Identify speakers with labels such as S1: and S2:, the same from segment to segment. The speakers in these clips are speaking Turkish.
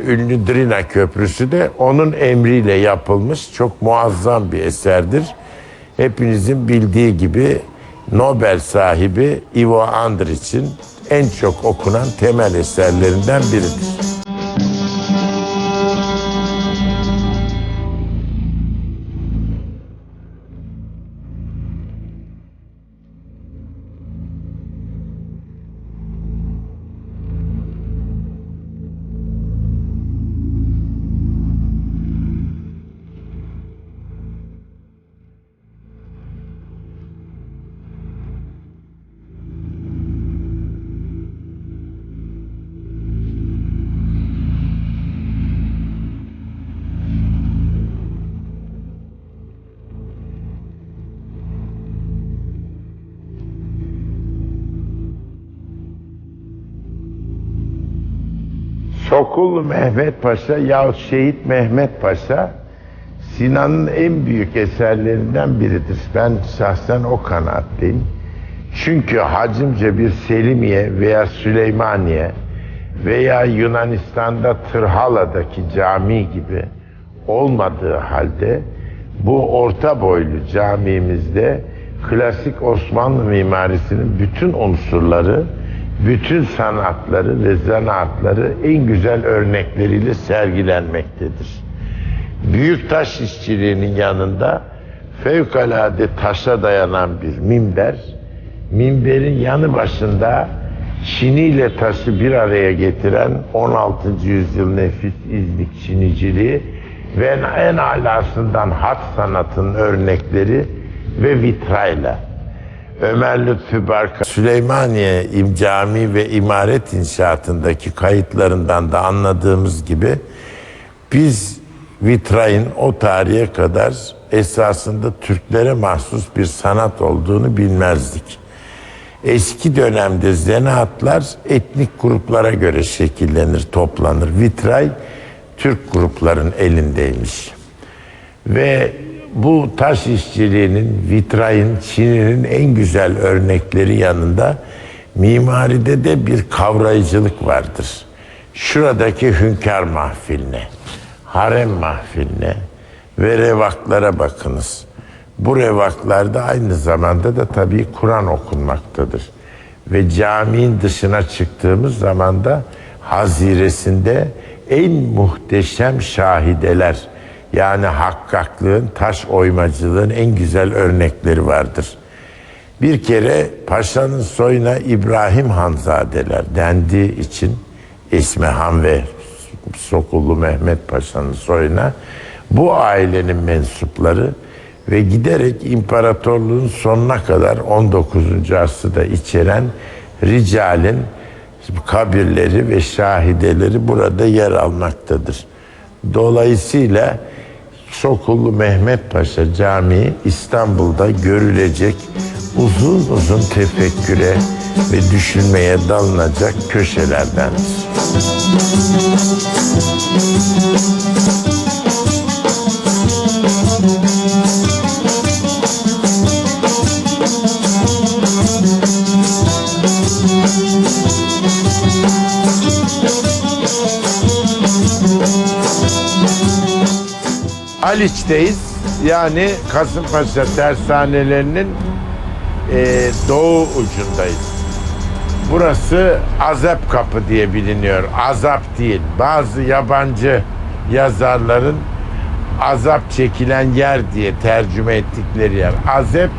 S1: Ünlü Drina Köprüsü de onun emriyle yapılmış çok muazzam bir eserdir. Hepinizin bildiği gibi Nobel sahibi Ivo Andrić'in en çok okunan temel eserlerinden biridir. Sokullu Mehmet Paşa yahut Şehit Mehmet Paşa Sinan'ın en büyük eserlerinden biridir. Ben şahsen o kanaatteyim. Çünkü hacimce bir Selimiye veya Süleymaniye veya Yunanistan'da Tırhala'daki cami gibi olmadığı halde bu orta boylu camimizde klasik Osmanlı mimarisinin bütün unsurları, bütün sanatları ve zanaatları en güzel örnekleriyle sergilenmektedir. Büyük taş işçiliğinin yanında fevkalade taşa dayanan bir minber, minberin yanı başında çiniyle taşı bir araya getiren 16. yüzyıl nefis İznik çiniciliği ve en alasından hat sanatının örnekleri ve vitrayla. Ömer Lütfü Barka Süleymaniye Cami ve imaret inşaatındaki kayıtlarından da anladığımız gibi biz vitrayın o tarihe kadar esasında Türklere mahsus bir sanat olduğunu bilmezdik. Eski dönemde zanaatlar etnik gruplara göre şekillenir, toplanır. Vitray Türk grupların elindeymiş. Ve bu taş işçiliğinin, vitrayın, çininin en güzel örnekleri yanında mimaride de bir kavrayıcılık vardır. Şuradaki hünkâr mahfiline, harem mahfiline ve revaklara bakınız. Bu revaklarda aynı zamanda da tabii Kur'an okunmaktadır. Ve caminin dışına çıktığımız zaman da haziresinde en muhteşem şahideler yani hakkaklığın, taş oymacılığın en güzel örnekleri vardır. Bir kere paşanın soyuna İbrahim Hanzadeler dendiği için İsmi Han ve Sokullu Mehmet Paşa'nın soyuna bu ailenin mensupları ve giderek imparatorluğun sonuna kadar 19. asırda içeren ricalin kabirleri ve şahideleri burada yer almaktadır. Dolayısıyla Sokullu Mehmet Paşa Camii İstanbul'da görülecek uzun uzun tefekküre ve düşünmeye dalınacak köşelerdendir. Haliç'teyiz. Yani Kasımpaşa tersanelerinin e, doğu ucundayız. Burası Azap Kapı diye biliniyor. Azap değil. Bazı yabancı yazarların azap çekilen yer diye tercüme ettikleri yer. Azep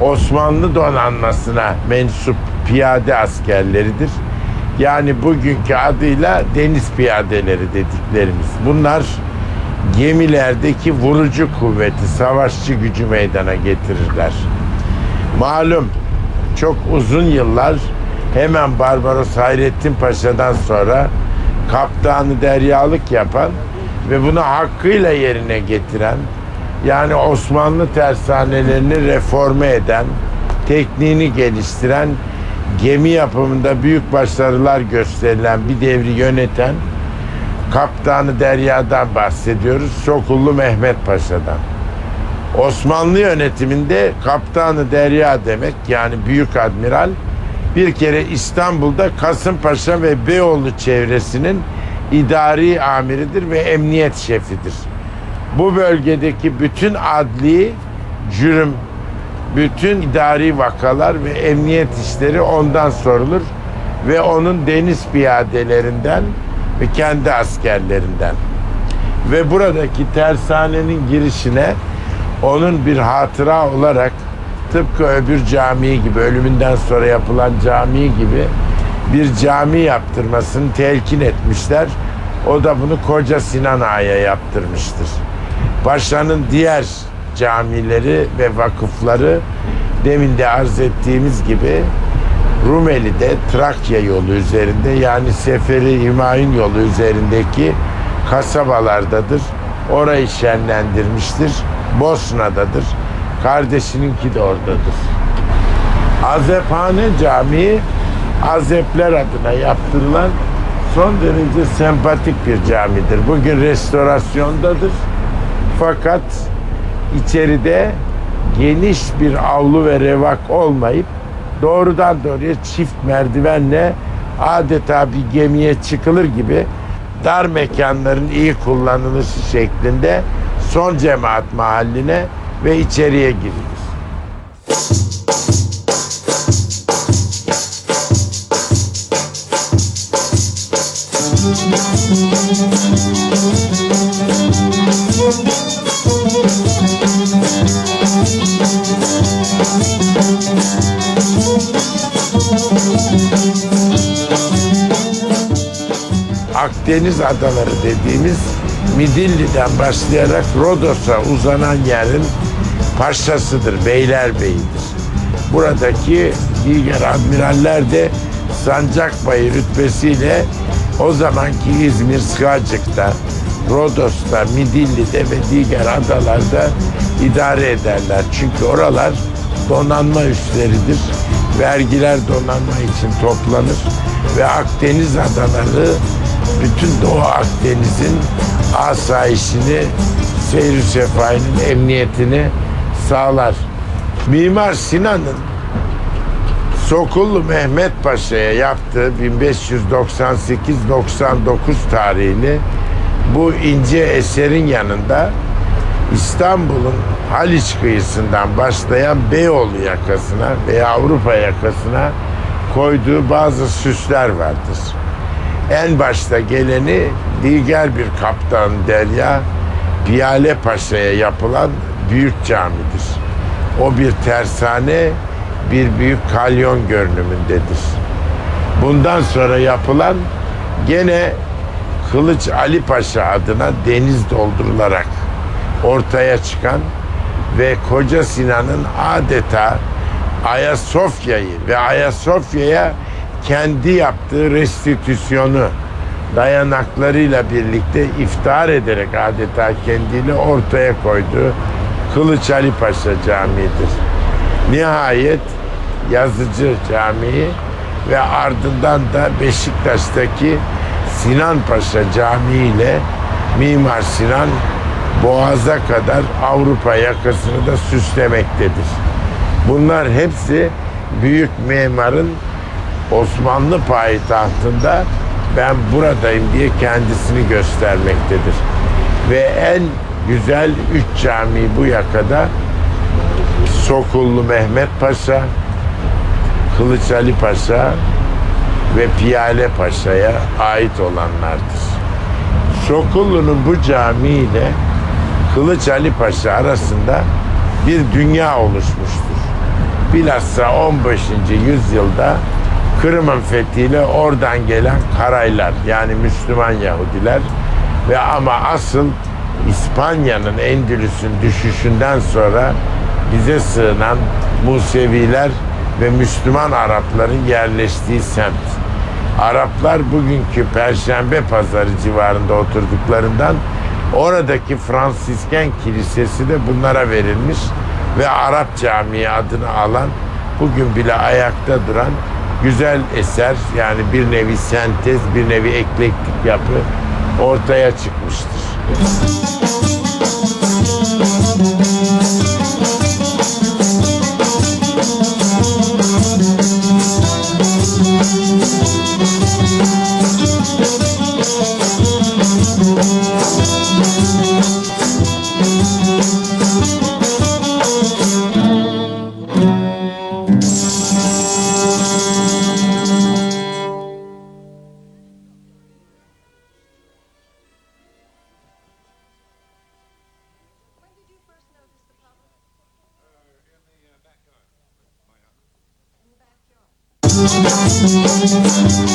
S1: Osmanlı donanmasına mensup piyade askerleridir. Yani bugünkü adıyla deniz piyadeleri dediklerimiz. Bunlar gemilerdeki vurucu kuvveti, savaşçı gücü meydana getirirler. Malum çok uzun yıllar hemen Barbaros Hayrettin Paşa'dan sonra kaptanı deryalık yapan ve bunu hakkıyla yerine getiren yani Osmanlı tersanelerini reforme eden, tekniğini geliştiren, gemi yapımında büyük başarılar gösterilen bir devri yöneten Kaptanı Derya'dan bahsediyoruz. Sokullu Mehmet Paşa'dan. Osmanlı yönetiminde Kaptanı Derya demek yani Büyük Admiral bir kere İstanbul'da Kasımpaşa ve Beyoğlu çevresinin idari amiridir ve emniyet şefidir. Bu bölgedeki bütün adli cürüm, bütün idari vakalar ve emniyet işleri ondan sorulur ve onun deniz piyadelerinden ve kendi askerlerinden. Ve buradaki tersanenin girişine onun bir hatıra olarak tıpkı öbür cami gibi ölümünden sonra yapılan cami gibi bir cami yaptırmasını telkin etmişler. O da bunu Koca Sinan Ağa'ya yaptırmıştır. Paşa'nın diğer camileri ve vakıfları demin de arz ettiğimiz gibi Rumeli'de Trakya yolu üzerinde yani Seferi Hümayun yolu üzerindeki kasabalardadır. Orayı şenlendirmiştir. Bosna'dadır. Kardeşininki de oradadır. Azephane Camii Azepler adına yaptırılan son derece sempatik bir camidir. Bugün restorasyondadır. Fakat içeride geniş bir avlu ve revak olmayıp doğrudan doğruya çift merdivenle adeta bir gemiye çıkılır gibi dar mekanların iyi kullanılışı şeklinde son cemaat mahalline ve içeriye girilir. Akdeniz adaları dediğimiz Midilli'den başlayarak Rodos'a uzanan yerin paşasıdır, beylerbeyidir. Buradaki diğer admiraller de Sancakbayı rütbesiyle o zamanki İzmir, Sığacık'ta, Rodos'ta, Midilli'de ve diğer adalarda idare ederler. Çünkü oralar donanma üsleridir. Vergiler donanma için toplanır ve Akdeniz adaları bütün Doğu Akdeniz'in asayişini, seyir sefayının emniyetini sağlar. Mimar Sinan'ın Sokullu Mehmet Paşa'ya yaptığı 1598-99 tarihli bu ince eserin yanında İstanbul'un Haliç kıyısından başlayan Beyoğlu yakasına veya Avrupa yakasına koyduğu bazı süsler vardır. En başta geleni diğer bir kaptan Derya Piyale Paşa'ya yapılan büyük camidir. O bir tersane, bir büyük kalyon görünümündedir. Bundan sonra yapılan gene Kılıç Ali Paşa adına deniz doldurularak ortaya çıkan ve Koca Sinan'ın adeta Ayasofya'yı ve Ayasofya'ya kendi yaptığı restitüsyonu dayanaklarıyla birlikte iftihar ederek adeta kendiyle ortaya koyduğu Kılıç Ali Paşa Camii'dir. Nihayet Yazıcı Camii ve ardından da Beşiktaş'taki Sinan Paşa Camii ile Mimar Sinan Boğaz'a kadar Avrupa yakasını da süslemektedir. Bunlar hepsi büyük mimarın Osmanlı payitahtında ben buradayım diye kendisini göstermektedir. Ve en güzel üç cami bu yakada Sokullu Mehmet Paşa, Kılıç Ali Paşa ve Piyale Paşa'ya ait olanlardır. Sokullu'nun bu cami ile Kılıç Ali Paşa arasında bir dünya oluşmuştur. Bilhassa 15. yüzyılda Kırım'ın fethiyle oradan gelen Karaylar yani Müslüman Yahudiler ve ama asıl İspanya'nın Endülüs'ün düşüşünden sonra bize sığınan Museviler ve Müslüman Arapların yerleştiği semt. Araplar bugünkü Perşembe Pazarı civarında oturduklarından oradaki Fransisken Kilisesi de bunlara verilmiş ve Arap Camii adını alan bugün bile ayakta duran güzel eser yani bir nevi sentez, bir nevi eklektik yapı ortaya çıkmıştır.
S2: Música